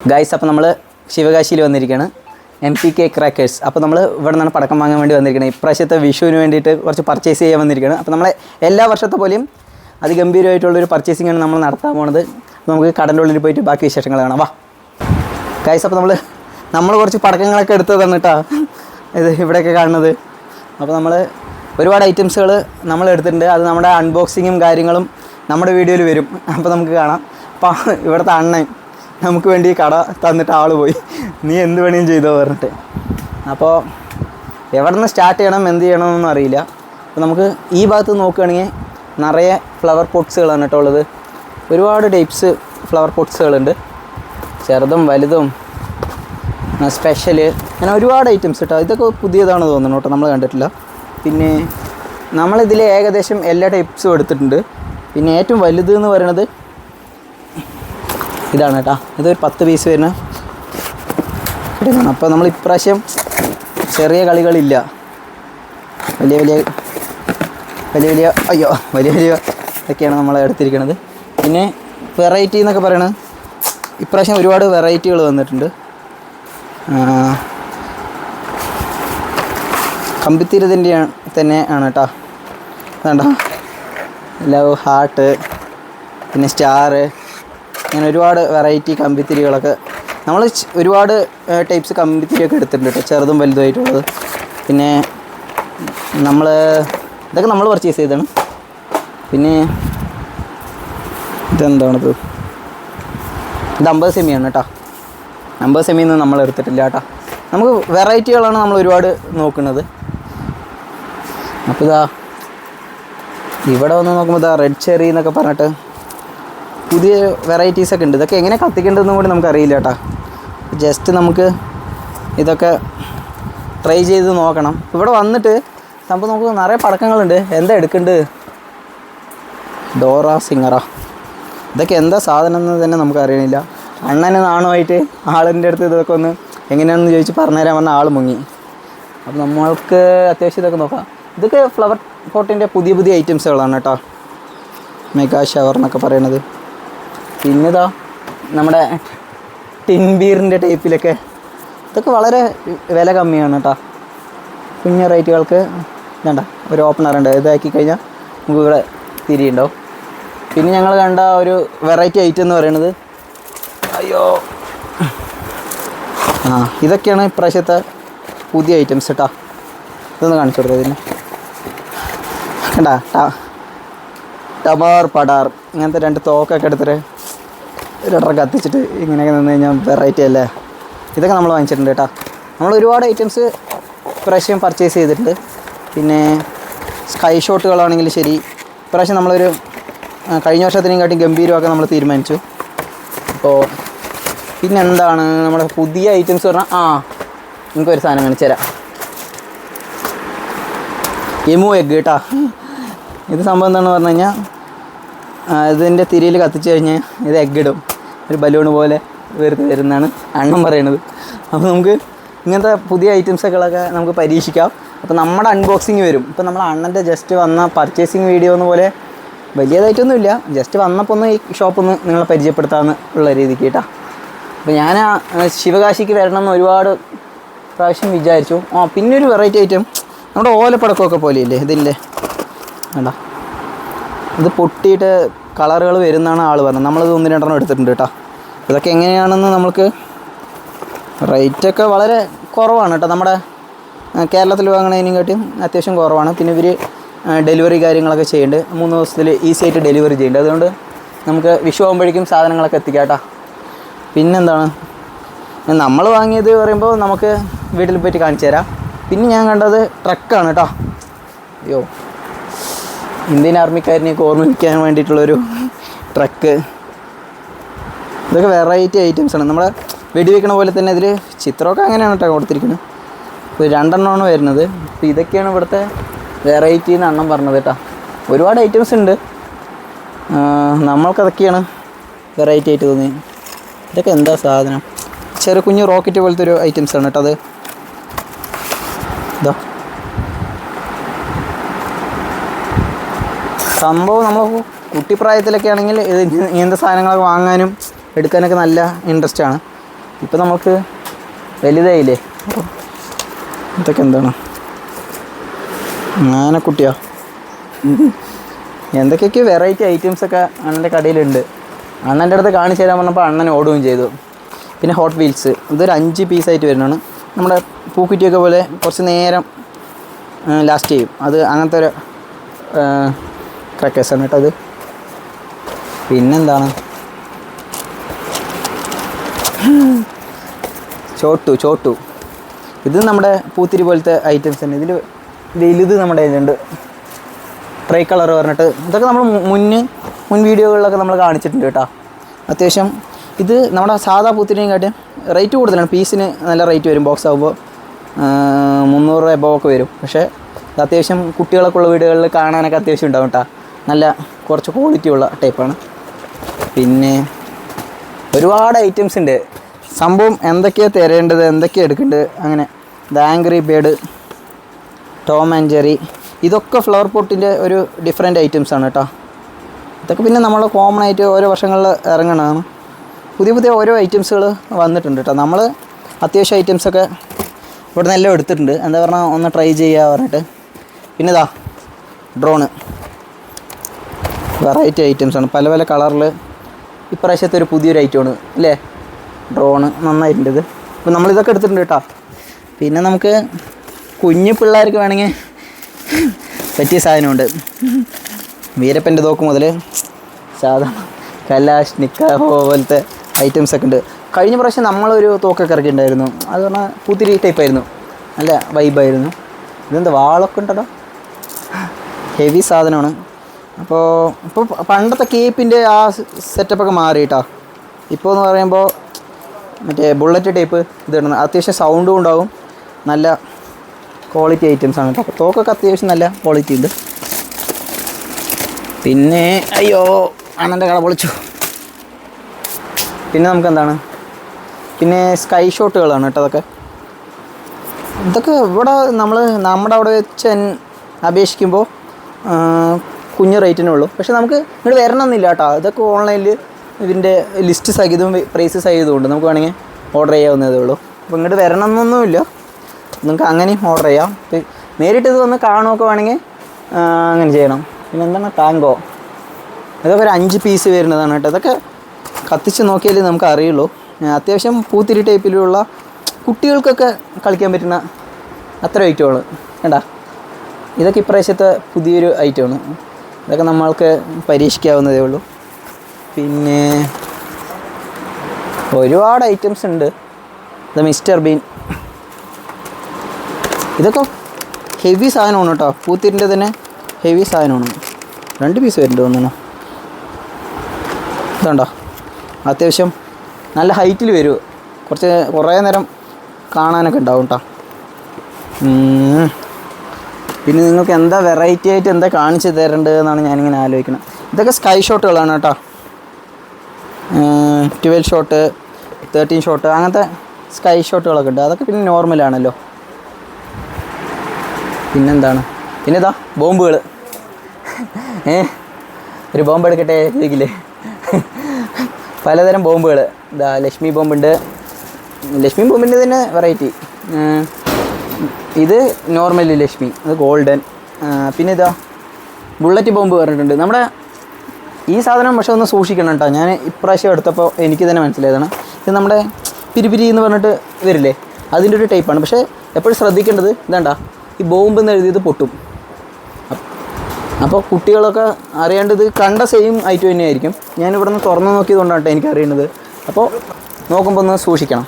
Guys അപ്പോൾ നമ്മൾ ശിവകാശിയിൽ വന്നിരിക്കുകയാണ് എം പി കെ ക്രാക്കേഴ്സ് അപ്പോൾ നമ്മൾ ഇവിടെ നിന്നാണ് പടക്കം വാങ്ങാൻ വേണ്ടി വന്നിരിക്കുന്നത് ഇപ്രാവശ്യത്തെ വിഷുവിന് വേണ്ടിയിട്ട് കുറച്ച് പർച്ചേസ് ചെയ്യാൻ വന്നിരിക്കുകയാണ് അപ്പോൾ നമ്മളെ എല്ലാ വർഷത്തെ പോലെയും അതിഗംഭീരമായിട്ടുള്ളൊരു പർച്ചേസിംഗ് ആണ് നമ്മൾ നടത്താൻ പോണത്. നമുക്ക് കടന്റെ ഉള്ളിൽ പോയിട്ട് ബാക്കി വിശേഷങ്ങൾ കാണാം. വാ. ഗൈസ് അപ്പോൾ നമ്മൾ നമ്മൾ കുറച്ച് പടക്കങ്ങളൊക്കെ എടുത്തതാണ് തന്നിട്ടാ ഇത് ഇവിടെയൊക്കെ കാണുന്നത്. അപ്പോൾ നമ്മൾ ഒരുപാട് ഐറ്റംസുകൾ നമ്മൾ എടുത്തിട്ടുണ്ട്. അത് നമ്മുടെ അൺബോക്സിങ്ങും കാര്യങ്ങളും നമ്മുടെ വീഡിയോയിൽ വരും. അപ്പോൾ നമുക്ക് കാണാം. അപ്പോൾ ഇവിടുത്തെ അണ്ണൻ നമുക്ക് വേണ്ടി കട തന്നിട്ട് ആൾ പോയി. നീ എന്ത് വേണേലും ചെയ്തോ പറഞ്ഞിട്ട്. അപ്പോൾ എവിടെ നിന്ന് സ്റ്റാർട്ട് ചെയ്യണം എന്ത് ചെയ്യണമെന്നൊന്നും അറിയില്ല. അപ്പോൾ നമുക്ക് ഈ ഭാഗത്ത് നോക്കുകയാണെങ്കിൽ നിറയെ ഫ്ലവർ പോട്ട്സുകളാണ് കേട്ടോ ഉള്ളത്. ഒരുപാട് ടൈപ്സ് ഫ്ലവർ പോട്ട്സുകളുണ്ട് ചെറുതും വലുതും സ്പെഷ്യൽ അങ്ങനെ ഒരുപാട് ഐറ്റംസ് കേട്ടോ. ഇതൊക്കെ പുതിയതാണ് തോന്നുന്നു കേട്ടോ നമ്മൾ കണ്ടിട്ടില്ല. പിന്നെ നമ്മളിതിൽ ഏകദേശം എല്ലാ ടൈപ്സും എടുത്തിട്ടുണ്ട്. പിന്നെ ഏറ്റവും വലുത് എന്ന് പറയുന്നത് ഇതാണ് കേട്ടോ. ഇതൊരു പത്ത് പീസ് വരുന്ന ഇതാണ്. അപ്പോൾ നമ്മൾ ഇപ്രാവശ്യം ചെറിയ കളികളില്ല. വലിയ വലിയ വലിയ വലിയ അയ്യോ വലിയ വലിയ ഇതൊക്കെയാണ് നമ്മൾ എടുത്തിരിക്കുന്നത്. പിന്നെ വെറൈറ്റി എന്നൊക്കെ പറയണത് ഇപ്രാവശ്യം ഒരുപാട് വെറൈറ്റികൾ വന്നിട്ടുണ്ട്. കമ്പിത്തീരത്തിന്റെ തന്നെ ആണ് കേട്ടോ. വേണ്ട ലവ് ഹാർട്ട് പിന്നെ സ്റ്റാറ് അങ്ങനെ ഒരുപാട് വെറൈറ്റി കമ്പിത്തിരികളൊക്കെ നമ്മൾ ഒരുപാട് ടൈപ്സ് കമ്പിത്തിരിയൊക്കെ എടുത്തിട്ടുണ്ട് കേട്ടോ ചെറുതും വലുതുമായിട്ടുള്ളത്. പിന്നെ നമ്മൾ ഇതൊക്കെ നമ്മൾ പർച്ചേസ് ചെയ്തതാണ്. പിന്നെ ഇതെന്താണിത്? ഇത് അമ്പത് സെമിയാണ് കേട്ടോ അമ്പത് സെമിയിൽ നിന്ന് നമ്മൾ എടുത്തിട്ടില്ല കേട്ടോ നമുക്ക് വെറൈറ്റികളാണ് നമ്മൾ ഒരുപാട് നോക്കുന്നത്. അപ്പോൾ ഇതാ ഇവിടെ വന്ന് നോക്കുമ്പോൾ ഇതാ റെഡ് ചെറി എന്നൊക്കെ പറഞ്ഞിട്ട് പുതിയ വെറൈറ്റീസ് ഒക്കെ ഉണ്ട്. ഇതൊക്കെ എങ്ങനെ കത്തിക്കേണ്ടതെന്നും കൂടി നമുക്ക് അറിയില്ല കേട്ടോ. ജസ്റ്റ് നമുക്ക് ഇതൊക്കെ ട്രൈ ചെയ്ത് നോക്കണം. ഇവിടെ വന്നിട്ട് സംഭവം നമുക്ക് നിറയെ പടക്കങ്ങളുണ്ട്. എന്താ എടുക്കേണ്ടത് ഡോറ സിംഗറ ഇതൊക്കെ എന്താ സാധനം എന്ന് തന്നെ നമുക്ക് അറിയണില്ല അണ്ണന് നാണുമായിട്ട് ആളിന്റെ അടുത്ത് ഇതൊക്കെ ഒന്ന് എങ്ങനെയാണെന്ന് ചോദിച്ച് പറഞ്ഞുതരാൻ പറഞ്ഞ ആൾ മുങ്ങി. അപ്പോൾ നമ്മൾക്ക് അത്യാവശ്യം ഇതൊക്കെ നോക്കാം. ഇതൊക്കെ ഫ്ലവർ പോട്ടിന്റെ പുതിയ പുതിയ ഐറ്റംസുകളാണ് കേട്ടോ. മെഗാ ഷവർ എന്നൊക്കെ പറയണത്. പിന്നിതാ നമ്മുടെ ടിൻ ബീറിന്റെ ടൈപ്പിലൊക്കെ ഇതൊക്കെ വളരെ വില കമ്മിയാണ് കേട്ടോ. കുഞ്ഞു റേറ്റുകൾക്ക് വേണ്ട ഒരു ഓപ്പണർ ഉണ്ട്. ഇതാക്കി കഴിഞ്ഞാൽ നമുക്ക് ഇവിടെ തിരിയുണ്ടാവും. പിന്നെ ഞങ്ങൾ കണ്ട ഒരു വെറൈറ്റി ഐറ്റം എന്ന് പറയുന്നത് അയ്യോ. ആ ഇതൊക്കെയാണ് ഇപ്രാവശ്യത്തെ പുതിയ ഐറ്റംസ് കേട്ടോ. ഇതൊന്ന് കാണിച്ചു കൊടുത്തത് ഇതിന്. കണ്ടാ ടാ ടബാർ പടാർ ഇങ്ങനത്തെ രണ്ട് തോക്കൊക്കെ എടുത്തിട്ട് രണ്ടര കത്തിച്ചിട്ട് ഇങ്ങനെയൊക്കെ നിന്ന് കഴിഞ്ഞാൽ വെറൈറ്റി അല്ലേ? ഇതൊക്കെ നമ്മൾ വാങ്ങിച്ചിട്ടുണ്ട് കേട്ടോ. നമ്മൾ ഒരുപാട് ഐറ്റംസ് ഇപ്രാവശ്യം പർച്ചേസ് ചെയ്തിട്ടുണ്ട്. പിന്നെ സ്കൈ ഷോട്ടുകളാണെങ്കിലും ശരി. ഇപ്രാവശ്യം നമ്മളൊരു കഴിഞ്ഞ വർഷത്തിനെയും കാട്ടി ഗംഭീരമൊക്കെ നമ്മൾ തീരുമാനിച്ചു. അപ്പോൾ പിന്നെ എന്താണ് നമ്മുടെ പുതിയ ഐറ്റംസ് പറഞ്ഞാൽ ആ എനിക്കൊരു സാധനം കാണിച്ചു തരാം. എമു എഗ് കേട്ടാ ഇത് സംഭവം എന്താണെന്ന് പറഞ്ഞു കഴിഞ്ഞാൽ ഇതിന്റെ തിരിയിൽ കത്തിച്ച് കഴിഞ്ഞാൽ ഇത് എഗ് ഇടും. ഒരു ബലൂൺ പോലെ വെറുതെ വരുന്നതാണ് അണ്ണൻ പറയണത് അപ്പോൾ നമുക്ക് ഇങ്ങനത്തെ പുതിയ ഐറ്റംസൊക്കെ നമുക്ക് പരീക്ഷിക്കാം. അപ്പോൾ നമ്മുടെ അൺബോക്സിങ് വരും. ഇപ്പോൾ നമ്മൾ അണ്ണന്റെ ജസ്റ്റ് വന്ന പർച്ചേസിങ് വീഡിയോ എന്ന് പോലെ വലിയതായിട്ടൊന്നുമില്ല. ജസ്റ്റ് വന്നപ്പോൾ ഒന്ന് ഈ ഷോപ്പ് ഒന്ന് നിങ്ങളെ പരിചയപ്പെടുത്താമെന്ന് ഉള്ള രീതിക്ക് കേട്ടോ. അപ്പോൾ ഞാൻ ശിവകാശിക്ക് വരണം എന്ന് ഒരുപാട് പ്രാവശ്യം വിചാരിച്ചു. ആ പിന്നെ ഒരു വെറൈറ്റി ഐറ്റം നമ്മുടെ ഓലപ്പടക്കമൊക്കെ പോലെയില്ലേ? ഇതില്ലേ? വേണ്ട ഇത് പൊട്ടിയിട്ട് കളറുകൾ വരുന്നതാണ് ആൾ പറഞ്ഞത്. നമ്മളിത് ഒന്ന് രണ്ടെണ്ണം എടുത്തിട്ടുണ്ട് കേട്ടോ. ഇതൊക്കെ എങ്ങനെയാണെന്ന് നമുക്ക് റേറ്റൊക്കെ വളരെ കുറവാണ് കേട്ടോ. നമ്മുടെ കേരളത്തിൽ വാങ്ങണതിനും കാട്ടിയും അത്യാവശ്യം കുറവാണ്. പിന്നെ ഇവർ ഡെലിവറി കാര്യങ്ങളൊക്കെ ചെയ്യുന്നുണ്ട് മൂന്ന് ദിവസത്തിൽ ഈസി ആയിട്ട് ഡെലിവറി ചെയ്യുന്നുണ്ട് അതുകൊണ്ട് നമുക്ക് വിഷു ആകുമ്പോഴേക്കും സാധനങ്ങളൊക്കെ എത്തിക്കാം കേട്ടോ. പിന്നെന്താണ്? നമ്മൾ വാങ്ങിയത് പറയുമ്പോൾ നമുക്ക് വീട്ടിൽ പോയിട്ട് കാണിച്ചു തരാം. പിന്നെ ഞാൻ കണ്ടത് ട്രക്കാണ് കേട്ടോ. അയ്യോ. ഇന്ത്യൻ ആർമിക്കാരനെയൊക്കെ ഓർമ്മിപ്പിക്കാൻ വേണ്ടിയിട്ടുള്ളൊരു ട്രക്ക്. ഇതൊക്കെ വെറൈറ്റി ഐറ്റംസ് ആണ്. നമ്മുടെ വെടിവെക്കണ പോലെ തന്നെ ഇതിൽ ചിത്രമൊക്കെ അങ്ങനെയാണ് കേട്ടോ കൊടുത്തിരിക്കുന്നത്. ഇപ്പോൾ രണ്ടെണ്ണമാണ് വരുന്നത്. അപ്പോൾ ഇതൊക്കെയാണ് ഇവിടുത്തെ വെറൈറ്റി എന്ന് അണ്ണം പറഞ്ഞത് കേട്ടോ. ഒരുപാട് ഐറ്റംസ് ഉണ്ട്. നമ്മൾക്കതൊക്കെയാണ് വെറൈറ്റി ആയിട്ട് തോന്നി ഇതൊക്കെ എന്താ സാധനം? ചെറു കുഞ്ഞു റോക്കറ്റ് പോലത്തെ ഒരു ഐറ്റംസ് ആണ് കേട്ടോ അത്. ഇതാ. സംഭവം നമ്മൾ കുട്ടിപ്രായത്തിലൊക്കെ ആണെങ്കിൽ ഇത് ഇങ്ങനത്തെ സാധനങ്ങളൊക്കെ വാങ്ങാനും എടുക്കാനൊക്കെ നല്ല ഇൻട്രസ്റ്റ് ആണ്. ഇപ്പം നമുക്ക് വലുതായില്ലേ? ഇതൊക്കെ എന്താണ്? ആനക്കുട്ടിയോ എന്തൊക്കെയൊക്കെ വെറൈറ്റി ഐറ്റംസ് ഒക്കെ അണ്ണന്റെ കടയിലുണ്ട്. അണ്ണന്റെ അടുത്ത് കാണിച്ചു തരാൻ പറഞ്ഞപ്പോൾ അണ്ണൻ ഓടുകയും ചെയ്തു. പിന്നെ ഹോട്ട് വീൽസ് ഇതൊരു അഞ്ച് പീസായിട്ട് വരുന്നതാണ്. നമ്മുടെ പൂക്കുറ്റിയൊക്കെ പോലെ കുറച്ച് നേരം ലാസ്റ്റ് ചെയ്യും. അത് അങ്ങനത്തെ ഒരു ക്രക്കേഴ്സാണ് കേട്ടോ അത് പിന്നെന്താണ്? ചോട്ടു ചോട്ടു. ഇത് നമ്മുടെ പൂത്തിരി പോലത്തെ ഐറ്റംസ് തന്നെ. ഇതിൽ വലുത് നമ്മുടെ കയ്യിലുണ്ട്. ട്രൈ കളർ പറഞ്ഞിട്ട്. ഇതൊക്കെ നമ്മൾ മുന്ന് മുൻ വീഡിയോകളിലൊക്കെ നമ്മൾ കാണിച്ചിട്ടുണ്ട് കേട്ടോ. അത്യാവശ്യം ഇത് നമ്മുടെ സാധാ പൂത്തിരിയും കാട്ടി റേറ്റ് കൂടുതലാണ്. പീസിന് നല്ല റേറ്റ് വരും. ബോക്സ് ആകുമ്പോൾ മുന്നൂറ് രൂപ ഒക്കെ വരും. പക്ഷേ അത്യാവശ്യം കുട്ടികളൊക്കെ ഉള്ള വീടുകളിൽ കാണാനൊക്കെ അത്യാവശ്യം ഉണ്ടാവും കേട്ടോ. നല്ല കുറച്ച് ക്വാളിറ്റി ഉള്ള ടൈപ്പാണ് പിന്നെ ഒരുപാട് ഐറ്റംസ് ഉണ്ട് സംഭവം എന്തൊക്കെയാണ് തരേണ്ടത് എന്തൊക്കെയാണ് എടുക്കേണ്ടത്? അങ്ങനെ ദാങ്കറി ബേഡ് ടോം ആൻഡ് ജെറി ഇതൊക്കെ ഫ്ലവർ പോട്ടിന്റെ ഒരു ഡിഫറെന്റ് ഐറ്റംസ് ആണ് കേട്ടോ ഇതൊക്കെ പിന്നെ നമ്മൾ കോമൺ ആയിട്ട് ഓരോ വർഷങ്ങളിൽ ഇറങ്ങണതാണ്. പുതിയ പുതിയ ഓരോ ഐറ്റംസുകൾ വന്നിട്ടുണ്ട് കേട്ടോ നമ്മൾ അത്യാവശ്യം ഐറ്റംസൊക്കെ ഇവിടെ നിന്ന് എല്ലാം എടുത്തിട്ടുണ്ട്. എന്താ പറഞ്ഞാൽ ഒന്ന് ട്രൈ ചെയ്യുക പറഞ്ഞിട്ട്. പിന്നെ ഇതാ ഡ്രോണ് വെറൈറ്റി ആണ്. പല പല കളറിൽ ഇപ്രാവശ്യത്തെ ഒരു പുതിയൊരു ഐറ്റമാണ് അല്ലേ? ഡ്രോണ് നന്നായിട്ടുണ്ട് ഇത്. അപ്പോൾ നമ്മളിതൊക്കെ എടുത്തിട്ടുണ്ട് കേട്ടോ. പിന്നെ നമുക്ക് കുഞ്ഞു പിള്ളേർക്ക് വേണമെങ്കിൽ പറ്റിയ സാധനമുണ്ട്. വീരപ്പന്റെ തോക്ക് മുതൽ സാധാ കലാഷ് നിക്ക പോലത്തെ ഐറ്റംസ് ഒക്കെ ഉണ്ട്. കഴിഞ്ഞ പ്രാവശ്യം നമ്മളൊരു തോക്കൊക്കെ ഇറക്കിയിട്ടുണ്ടായിരുന്നു. അത് പറഞ്ഞാൽ പൂത്തിരി ടൈപ്പായിരുന്നു നല്ല വൈബായിരുന്നു ഇതെന്താ വാളൊക്കെ ഉണ്ടോ ഹെവി സാധനമാണ്. അപ്പോൾ ഇപ്പോൾ പണ്ടത്തെ കേപ്പിന്റെ ആ സെറ്റപ്പൊക്കെ മാറിയിട്ടാ. ഇപ്പോൾ എന്ന് പറയുമ്പോൾ മറ്റേ ബുള്ളറ്റ് ടൈപ്പ് ഇതാണ് അത്യാവശ്യം സൗണ്ടും ഉണ്ടാവും. നല്ല ക്വാളിറ്റി ഐറ്റംസ് ആണ്. കേട്ടോ തോക്കൊക്കെ അത്യാവശ്യം നല്ല ക്വാളിറ്റി ഉണ്ട്. പിന്നെ അയ്യോ അണ്ണന്റെ കട പൊളിച്ചു. പിന്നെ നമുക്ക് എന്താണ് പിന്നെ സ്കൈ ഷോട്ടുകളാണ് കേട്ടോ അതൊക്കെ. ഇതൊക്കെ ഇവിടെ നമ്മൾ നമ്മുടെ അവിടെ വെച്ച് അപേക്ഷിക്കുമ്പോൾ കുഞ്ഞ് റേറ്റിനേ ഉള്ളൂ. പക്ഷേ നമുക്ക് ഇങ്ങോട്ട് വരണമെന്നില്ല കേട്ടോ. ഇതൊക്കെ ഓൺലൈനിൽ ഇതിന്റെ ലിസ്റ്റ് സഹിതവും പ്രൈസ് സഹിതമുണ്ട് നമുക്ക് വേണമെങ്കിൽ ഓർഡർ ചെയ്യാവുന്നതേ ഉള്ളൂ. അപ്പോൾ ഇങ്ങോട്ട് വരണമെന്നൊന്നുമില്ല നിങ്ങൾക്ക് അങ്ങനെയും ഓർഡർ ചെയ്യാം. നേരിട്ട് ഇത് വന്ന് കാണുമൊക്കെ വേണമെങ്കിൽ അങ്ങനെ ചെയ്യണം. പിന്നെ എന്താണ്? ടാങ്കോ ഇതൊക്കെ ഒരു അഞ്ച് പീസ് വരുന്നതാണ് കേട്ടോ. ഇതൊക്കെ കത്തിച്ച് നോക്കിയാലേ നമുക്ക് അറിയുള്ളൂ. അത്യാവശ്യം പൂത്തിരി ടൈപ്പിലുള്ള കുട്ടികൾക്കൊക്കെ കളിക്കാൻ പറ്റുന്ന അത്ര ഐറ്റമാണ് കേട്ടാ ഇതൊക്കെ ഇപ്രാവശ്യത്തെ പുതിയൊരു ഐറ്റമാണ് ഇതൊക്കെ നമ്മൾക്ക് പരീക്ഷിക്കാവുന്നതേ ഉള്ളൂ. പിന്നെ ഒരുപാട് ഐറ്റംസ് ഉണ്ട്. ഇത് മിസ്റ്റർ ബീൻ ഇതൊക്കെ ഹെവി സാധനമാണ് കേട്ടോ. പൂത്തിരിന്റെ തന്നെ ഹെവി സാധനമാണ്. രണ്ട് പീസ് വരുന്നുണ്ട് തോന്നുന്നു. ഇതുണ്ടോ? അത്യാവശ്യം നല്ല ഹൈറ്റിൽ വരൂ. കുറച്ച് കുറേ നേരം കാണാനൊക്കെ ഉണ്ടാവും കേട്ടോ. പിന്നെ നിങ്ങൾക്ക് എന്താ വെറൈറ്റി ആയിട്ട് എന്താ കാണിച്ചു തരേണ്ടത് എന്നാണ് ഞാനിങ്ങനെ ആലോചിക്കുന്നത് ഇതൊക്കെ സ്കൈ ഷോട്ടുകളാണ് കേട്ടോ. ട്വൽവ് ഷോട്ട് തേർട്ടീൻ ഷോട്ട് അങ്ങനത്തെ സ്കൈ ഷോട്ടുകളൊക്കെ ഉണ്ട്. അതൊക്കെ പിന്നെ നോർമലാണല്ലോ പിന്നെന്താണ്? പിന്നെ ഇതാ ബോംബുകൾ. ഏ ഒരു ബോംബ് എടുക്കട്ടെ ചോദിക്കില്ലേ പലതരം ബോംബുകൾ. ഇതാ ലക്ഷ്മി ബോംബുണ്ട്. ലക്ഷ്മി ബോംബിന്റെ തന്നെ വെറൈറ്റി ഇത് നോർമലി ലക്ഷ്മി അത് ഗോൾഡൻ. പിന്നെ ഇതാ ബുള്ളറ്റ് ബോംബ് പറഞ്ഞിട്ടുണ്ട്. നമ്മുടെ ഈ സാധനം പക്ഷേ ഒന്ന് സൂക്ഷിക്കണം കേട്ടോ. ഞാൻ ഇപ്രാവശ്യം എടുത്തപ്പോൾ എനിക്ക് തന്നെ മനസ്സിലായതാണ്. ഇത് നമ്മുടെ പിരിപിരി എന്ന് പറഞ്ഞിട്ട് വരില്ലേ? അതിന്റെ ഒരു ടൈപ്പാണ് പക്ഷേ എപ്പോഴും ശ്രദ്ധിക്കേണ്ടത് ഇതേണ്ട ഈ ബോംബ് എന്ന് എഴുതിയത് പൊട്ടും. അപ്പോൾ കുട്ടികളൊക്കെ അറിയേണ്ടത് കണ്ട സെയിം ഐറ്റം തന്നെയായിരിക്കും. ഞാൻ ഇവിടെ നിന്ന് തുറന്നു നോക്കിയതുകൊണ്ടാണ് കേട്ടോ എനിക്ക് അറിയുന്നത് അപ്പോൾ നോക്കുമ്പോൾ ഒന്ന് സൂക്ഷിക്കണം.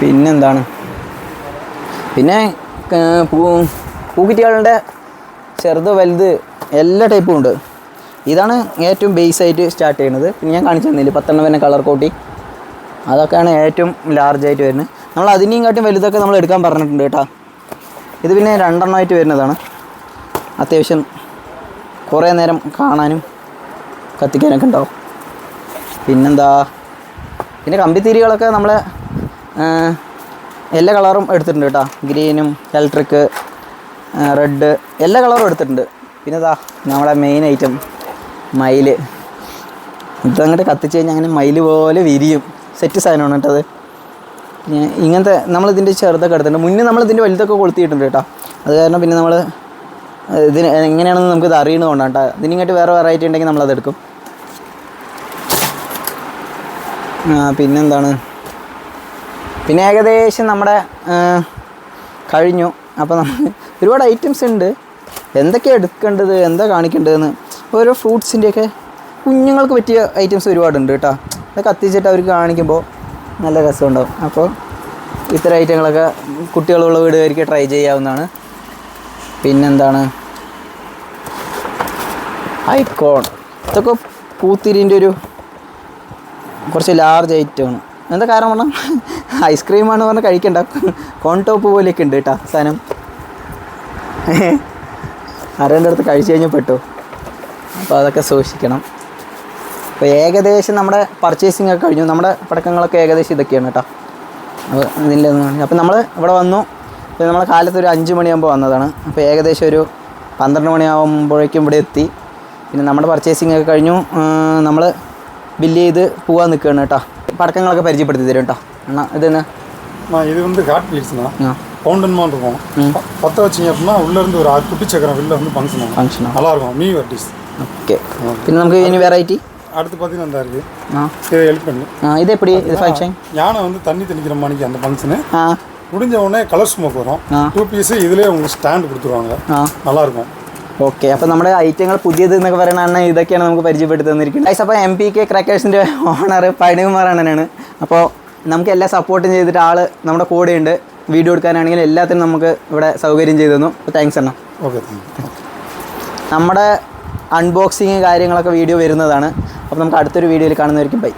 പിന്നെന്താണ്? പിന്നെ പൂ പൂക്കുറ്റികളുടെ ചെറുത് വലുത് എല്ലാ ടൈപ്പും ഉണ്ട്. ഇതാണ് ഏറ്റവും ബേസ് ആയിട്ട് സ്റ്റാർട്ട് ചെയ്യുന്നത്. പിന്നെ ഞാൻ കാണിച്ചു തന്നില്ല പത്തെണ്ണം പിന്നെ കളർ കോട്ടി. അതൊക്കെയാണ് ഏറ്റവും ലാർജ് ആയിട്ട് വരുന്നത്. നമ്മൾ അതിനെയും കാട്ടും വലുതൊക്കെ നമ്മൾ എടുക്കാൻ പറഞ്ഞിട്ടുണ്ട് കേട്ടോ. ഇത് പിന്നെ രണ്ടെണ്ണമായിട്ട് വരുന്നതാണ്. അത്യാവശ്യം കുറേ നേരം കാണാനും കത്തിക്കാനൊക്കെ ഉണ്ടാവും. പിന്നെന്താ? പിന്നെ കമ്പിത്തിരികളൊക്കെ നമ്മൾ എല്ലാ കളറും എടുത്തിട്ടുണ്ട് കേട്ടോ. ഗ്രീനും ഇലക്ട്രിക്ക് റെഡ് എല്ലാ കളറും എടുത്തിട്ടുണ്ട്. പിന്നെ ഇതാ നമ്മളെ മെയിൻ ഐറ്റം മയിൽ ഇതങ്ങോട്ട് കത്തിച്ച് കഴിഞ്ഞാൽ അങ്ങനെ മയിൽ പോലെ വിരിയും. സെറ്റ് സാധനമാണ് കേട്ടത് ഇങ്ങനത്തെ നമ്മളിതിന്റെ ചെറുതൊക്കെ എടുത്തിട്ടുണ്ട്. മുന്നേ നമ്മളിതിന്റെ വലുതൊക്കെ കൊളുത്തിയിട്ടുണ്ട് കേട്ടോ. അത് കാരണം പിന്നെ നമ്മൾ ഇതിന് എങ്ങനെയാണെന്ന് നമുക്കിത് അറിയണതുകൊണ്ടാണ് കേട്ടോ. ഇതിനിങ്ങോട്ട് വേറെ വെറൈറ്റി ഉണ്ടെങ്കിൽ നമ്മളത് എടുക്കും. പിന്നെന്താണ്? പിന്നെ ഏകദേശം നമ്മുടെ കഴിഞ്ഞു. അപ്പോൾ നമ്മൾ ഒരുപാട് ഐറ്റംസ് ഉണ്ട്. എന്തൊക്കെയാണ് എടുക്കേണ്ടത്? എന്താ കാണിക്കേണ്ടതെന്ന്? ഓരോ ഫ്രൂട്ട്സിന്റെയൊക്കെ കുഞ്ഞുങ്ങൾക്ക് പറ്റിയ ഐറ്റംസ് ഒരുപാടുണ്ട് കേട്ടോ. അത് കത്തിച്ചിട്ട് അവർക്ക് കാണിക്കുമ്പോൾ നല്ല രസമുണ്ടാവും. അപ്പോൾ ഇത്തരം ഐറ്റങ്ങളൊക്കെ കുട്ടികളുള്ള വീടുകാർക്ക് ട്രൈ ചെയ്യാവുന്നതാണ്. പിന്നെന്താണ്? ഐക്കോൺ. ഇതൊക്കെ പൂത്തിരിന്റെ ഒരു കുറച്ച് ലാർജ് ഐറ്റമാണ് എന്താ കാരണം പറഞ്ഞാൽ ഐസ്ക്രീമാണ് പറഞ്ഞാൽ കഴിക്കണ്ട. കോൺ ടോപ്പ് പോലെയൊക്കെ ഉണ്ട് കേട്ടോ സാധനം. ആരുടെ അടുത്ത് കഴിച്ചു കഴിഞ്ഞാൽ പെട്ടു. അപ്പോൾ അതൊക്കെ സൂക്ഷിക്കണം. അപ്പോൾ ഏകദേശം നമ്മുടെ പർച്ചേസിംഗ് ഒക്കെ കഴിഞ്ഞു. നമ്മുടെ പടക്കങ്ങളൊക്കെ ഏകദേശം ഇതൊക്കെയാണ് കേട്ടോ. അപ്പോൾ ഇതിന്റെ അപ്പോൾ നമ്മൾ ഇവിടെ വന്നു. പിന്നെ നമ്മൾ കാലത്ത് ഒരു അഞ്ച് മണിയാകുമ്പോൾ വന്നതാണ്. അപ്പോൾ ഏകദേശം ഒരു പന്ത്രണ്ട് മണിയാകുമ്പോഴേക്കും ഇവിടെ എത്തി. പിന്നെ നമ്മുടെ പർച്ചേസിംഗ് ഒക്കെ കഴിഞ്ഞു. നമ്മൾ ബില്ല് ചെയ്ത് പോകാൻ നിൽക്കുകയാണ് കേട്ടോ. പടക്കങ്ങളൊക്കെ പരിചയപ്പെടുത്തി തരും കേട്ടോ. എന്നാ ഇതെന്ന് நான் இது வந்து ஹாட் பீல்ஸ்ண்ணா ആ பவுண்டன் மாதிரி இருக்கும் ப- பற்ற வச்சிங்க அப்படின்னா உள்ளேருந்து ஒரு ஆறு குட்டி சக்கரம் வெளில வந்து ஃபங்க்ஷன் ஆகும் ഫങ്ഷനോ நல்லா இருக்கும் மீ வெரைட்டிஸ் ഓക്കെ പിന്നെ നമുക്ക് ഇനി വെറൈറ്റി அடுத்து பார்த்தீங்கன்னா இந்த இருக்கு ആ இதை ஹெல்ப் பண்ணி ആ ഇത് എപ്പടി ഇത് ഫങ്ഷൻ யானை வந்து தண்ணி தெளிக்கிற மணிக்கு அந்த ஃபங்க்ஷனு ആ முடிஞ்ச உடனே கலர் ஸ்மோக் வரும் ஆ. டூ பீஸு இதுலேயே உங்களுக்கு ஸ்டாண்ட் கொடுத்துருவாங்க ആ நல்லா இருக்கும் ഓക്കെ അപ്പോൾ നമ്മുടെ ഐറ്റങ്ങൾ പുതിയത് എന്നൊക്കെ പറയുന്ന അണ്ണൻ ഇതൊക്കെയാണ് നമുക്ക് പരിചയപ്പെടുത്തി തന്നിരിക്കുന്നത് ഗൈസ് അപ്പോൾ എം പി കെ ക്രാക്കേഴ്സിൻ്റെ ഓണർ പഴനികുമാർ അണ്ണനാണ് അപ്പോൾ നമുക്ക് എല്ലാ സപ്പോർട്ടും ചെയ്തിട്ട് ആൾ നമ്മുടെ കൂടെ ഉണ്ട് വീഡിയോ എടുക്കാനാണെങ്കിലും എല്ലാത്തിനും നമുക്ക് ഇവിടെ സൗകര്യം ചെയ്തു തന്നു. താങ്ക്സ് എണ്ണം ഓക്കെ നമ്മുടെ അൺബോക്സിങ് കാര്യങ്ങളൊക്കെ വീഡിയോ വരുന്നതാണ്. അപ്പോൾ നമുക്ക് അടുത്തൊരു വീഡിയോയിൽ കാണുന്നതായിരിക്കും. ബൈ